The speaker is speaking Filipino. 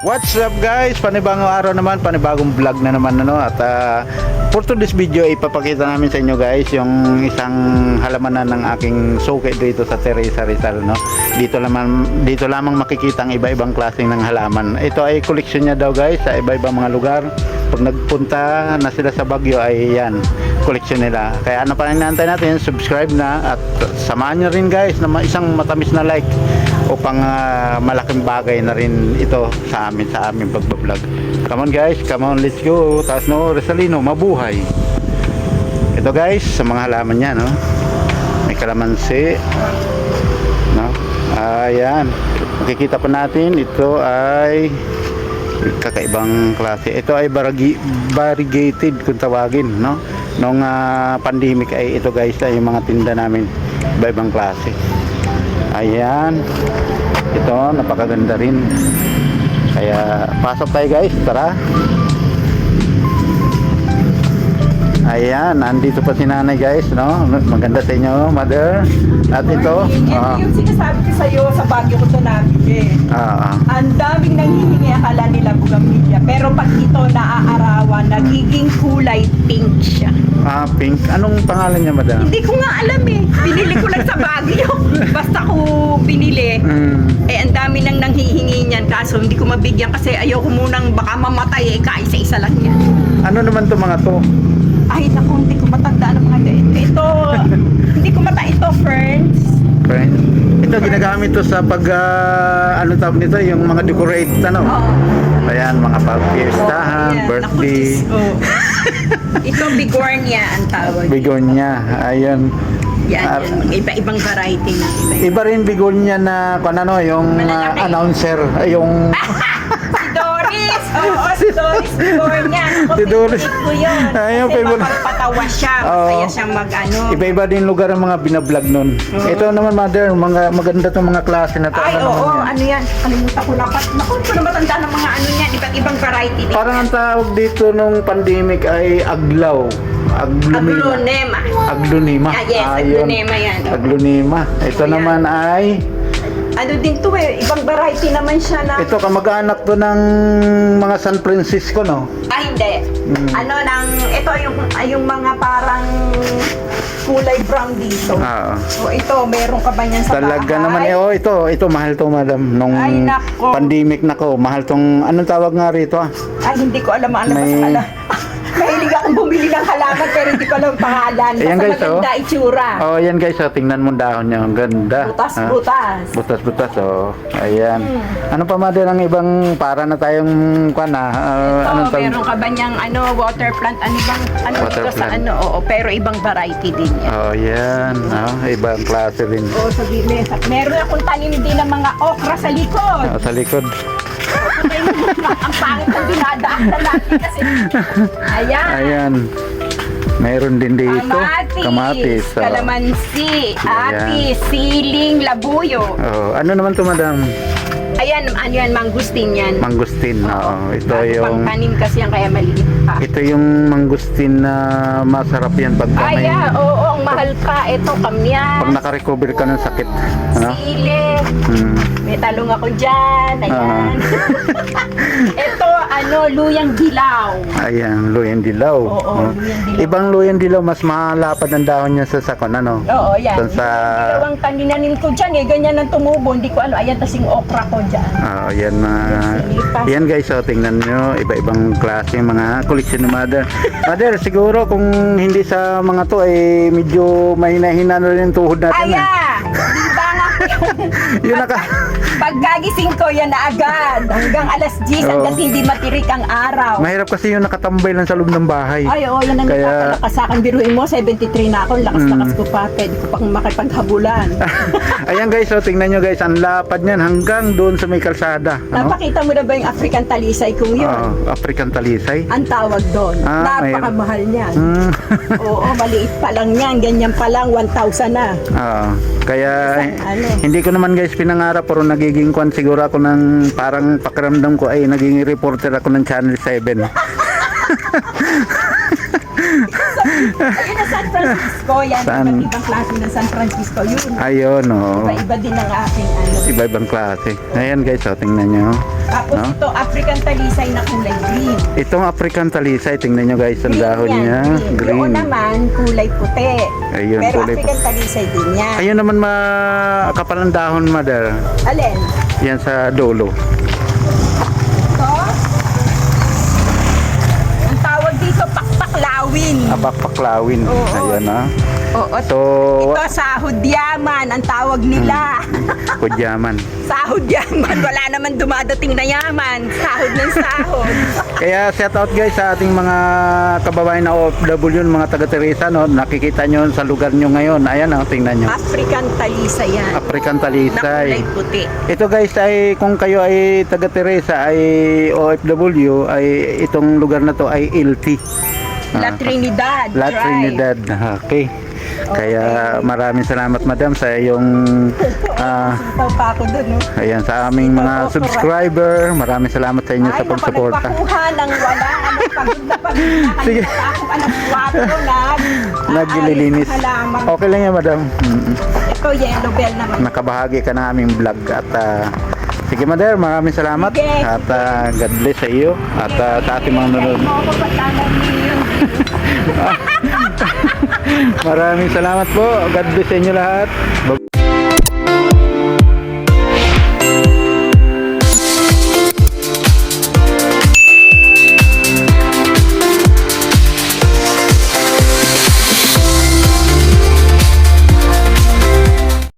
What's up guys? Panibagong araw naman, panibagong vlog na naman ano at ah, for today's video ipapakita namin sa inyo guys yung isang halamanan ng aking suki dito sa Teresa Rizal no. Dito lamang dito lamang makikita ang iba-ibang klaseng ng halaman. Ito ay koleksyon niya daw guys sa iba-ibang mga lugar. Pag nagpunta na sila sa Baguio ay yan, koleksyon nila. Kaya ano pa inaantay natin, subscribe na at samahan niyo rin guys na isang matamis na like upang ah, malaking bagay na rin ito sa amin sa aming pagbablog. Come on guys, come on, let's go. Taas no, Resalino, mabuhay. Ito guys, sa mga halaman niya, no? May kalamansi. No? Ayan. Makikita pa natin, ito ay kakaibang klase. Ito ay baragi, variegated kung tawagin, no? Nung ah, pandemic ay ito guys ay yung mga tinda namin iba-ibang klase. Ayan. Ito, napakaganda rin. Kaya, pasok tayo guys. Tara. Ayan, nandito pa si nanay guys, no? Maganda sa inyo, mother. At ito, Ito ah, yung sinasabi ko sa'yo sa Baguio ko ito nabili. ah, Ang daming nanghihingi akala nila bugambilya. Pero pag ito naaarawan, nagiging kulay pink siya. ah, pink. Anong pangalan niya, madam? Hindi ko nga alam eh. Binili ko lang sa Baguio. Basta ko binili. Mm, Eh, ang dami nang nanghihingi niyan. Kaso hindi ko mabigyan kasi ayoko munang baka mamatay eh. Kaisa-isa lang yan. ano naman to mga to? Ay, naku, hindi ko matanda ng mga ganito. Ito, hindi ko mata ito, ferns. Friend? Ito, ginagamit to sa pag, ah, ano tawag nito, yung mga decorate, ano? Oo. Ayan, mga pag-fiestahan, Ayan, birthday, naku, oh. ito bigornia ang tawag. begonia. Ayan. Yan, Ah, yan. Iba-ibang variety na. Iba Iba rin begonia na, kung ano, yung Malalaki. announcer, yung... si Doris! Oo, si Doris. Ako, Si Doris. favorite ko yun. Ayun, Kasi favorite. mapagpatawa siya. Oo. Masaya siyang mag-ano. Iba-iba din lugar ang mga binablog nun. Ito naman, mother, mga maganda tong mga klase na to. Ay, Ano oo, naman yan? ano yan? Kalimutan ko na. Pat- Naku, hindi ko na matanda ng mga ano yan. Iba't ibang variety. din. Parang ang tawag dito nung pandemic ay aglaw. Aglunima. Aglonema. Aglunima. Ah, yes, Ayun. aglonema yan. Aglunima. Ito naman ay, Ano din to eh. Ibang variety naman siya na. ito kamag-anak to ng mga San Francisco, no? Ay, hindi. Mm. Ano nang, ito yung, ay, yung mga parang kulay brown dito. Ah. So ito, meron ka ba niyan sa Talaga bahay? naman, eh, oh, ito, ito, mahal to, madam. Nung Ay, nako. pandemic nako, mahal tong, anong tawag nga rito, ah? Ay, hindi ko alam ano May- May... alam. Mahilig akong bumili ng halaman pero hindi ko alam ang pangalan. Ayan, Basta guys, oh. maganda itsura. Oh, yan guys, oh, tingnan mo ang dahon niya, ang ganda. Butas, ah. butas. Butas-butas, oh. Ayan. Hmm. Ano pa mother ang ibang para na tayong kwan ah? ah, Ito, anong tawag? meron ka ba niyang ano, water plant? Ano bang, ano Water dito sa plant. ano? Oo, pero ibang variety din yan. Oh, yan. Oh, ibang klase rin. Oo, sa gilid. At meron akong tanim din ng mga okra sa likod. Oh, sa likod. Ang pangit ng dinadaanan natin kasi. Ayan. Ayan. Mayroon din dito. Kamatis, Kamatis. oh. kalamansi, Ayan. atis, siling, labuyo. Oh, ano naman to madam? Ayan, ano yan, mangustin yan. Mangustin. Oo. Ito Bago yung pang tanim kasi yan, kaya maliit pa. ito yung mangustin na masarap yan pag Ay, may ah, oo, ang mahal pa. Ito, pag kamyan, naka-recover ka ng sakit. Ano? sili. Hmm. May talong ako dyan. Ah. Ayan. Ito, ano, luyang dilaw. Ayan, luyang dilaw. Oo, Oh. luyang dilaw. Ibang luyang dilaw, mas malapad ang dahon niya sa sakon, ano? Oo, yan. Doon sa... Dilaw ang taninanin ko dyan eh. Ganyan ang tumubo. Hindi ko ano. Ayan, tasing okra ko dyan. Oh, yan na. Silipas. yan guys, so tingnan nyo, iba-ibang klase yung mga collection ni Mother. Mother, siguro kung hindi sa mga to, eh, medyo mahina-hina na rin yung tuhod natin. Eh. Di ba nga? Yun naka... Pagkagising ko, yan na agad. Hanggang alas 10, Oo. hanggang hindi matirik ang araw. Mahirap kasi yung nakatambay lang sa loob ng bahay. Ay, oo, yan ang Kaya- nakakalakas sa akin. Biruin mo, 73 na ako. Lakas-lakas Mm. ko pa. Pwede ko pang makipaghabulan. Ayan guys, so tingnan nyo guys, ang lapad niyan hanggang doon sa may kalsada. Ano? Napakita mo na ba yung African talisay kung yun? Oo, African talisay. Ang tawag doon. Ah, may- Napakamahal niyan. Hmm. Oo, maliit pa lang yan. Ganyan pa lang, 1,000 na. Oo. kaya Isang ano. hindi ko naman guys pinangarap pero nagiging kwan siguro ako ng parang pakiramdam ko ay naging reporter ako ng Channel 7. Ayun na San Francisco. Yan, iba't ibang klase ng San Francisco. Yun. Ayun, oh. Iba-iba din ang aking ano. Iba-ibang klase. Ayan guys, oh, tingnan nyo. Tapos No? ito, African talisay na kulay green. Itong African talisay, tingnan nyo guys, ang dahon yan, niya. Yung Green. naman, kulay puti. Ayun, Pero kulay African talisay din yan. Ayun naman makapal ang dahon, mother. Alin? Yan sa dulo. Ito? Ang tawag dito, pakpaklawin. Abakpaklawin. Oo. Ayan ah. Oo. So, ito, sahod yaman, ang tawag nila. kudyaman. sahod yaman. Wala naman dumadating na yaman. Sahod ng sahod. Kaya shout out guys sa ating mga kababayan na OFW, mga taga Teresa, no? nakikita nyo sa lugar nyo ngayon. Ayan, oh, tingnan nyo. African talisay yan. African Na talisay. kulay puti. Ito guys ay kung kayo ay taga Teresa ay OFW ay itong lugar na to ay LT. La Ah, Trinidad. La Drive. Trinidad. Okay. Kaya maraming salamat madam sa iyong ah, Sintaw pa ako dun, no? ayan sa aming mga subscriber. Maraming salamat sa inyo sa pagsuporta. nagpakuha ng wala. Ano, pagod na pagod na. Sige. Ako alas 4 nag... Naglilinis. halaman. Okay lang yan madam. Mm. Ito, yellow bell naman. Nakabahagi ka ng aming vlog at ah, Sige mother, maraming salamat Sige. at ah, God bless sa iyo at ah, sa ating mga nanonood. Ako. Maraming salamat po. God bless sa inyo lahat.